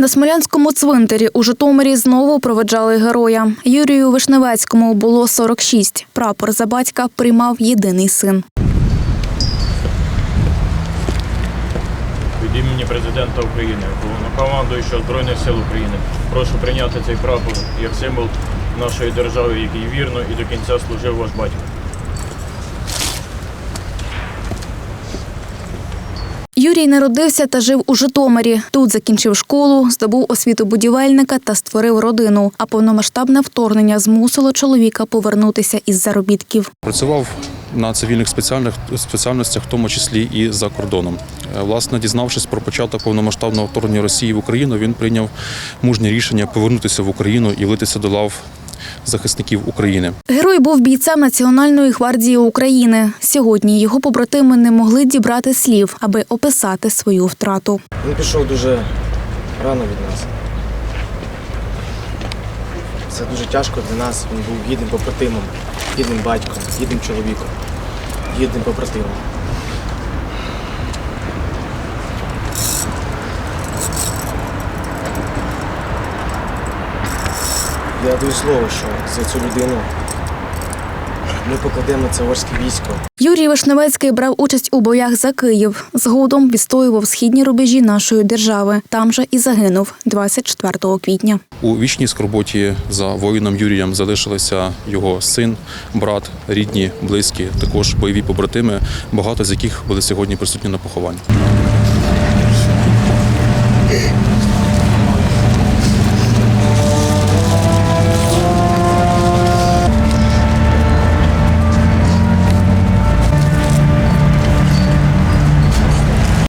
На Смолянському цвинтарі у Житомирі знову проведжали героя. Юрію Вишневецькому було 46. Прапор за батька приймав єдиний син. від імені президента України, головнокомандуючого Збройних сил України. Прошу прийняти цей прапор як символ нашої держави, який вірно і до кінця служив ваш батько. Юрій народився та жив у Житомирі. Тут закінчив школу, здобув освіту будівельника та створив родину. А повномасштабне вторгнення змусило чоловіка повернутися із заробітків. Працював на цивільних спеціальних спеціальностях, в тому числі і за кордоном. Е, Власне, дізнавшись про початок повномасштабного вторгнення Росії в Україну, він прийняв мужнє рішення повернутися в Україну і влитися до лав захисників України. Герой був бійцем Національної гвардії України. Сьогодні його побратими не могли дібрати слів, аби описати свою втрату. Він пішов дуже рано від нас. Це дуже тяжко для нас. Він був гідним побратимом, гідним батьком, гідним чоловіком, гідним побратимом. Я даю слово, що за цю людину ми покладемо царське військо. Юрій Вишневецький брав участь у боях за Київ. Згодом відстоював східні рубежі нашої держави. Там же і загинув 24 квітня. У вічній скорботі за воїном Юрієм залишилися його син, брат, рідні, близькі, також бойові побратими, багато з яких були сьогодні присутні на похованні.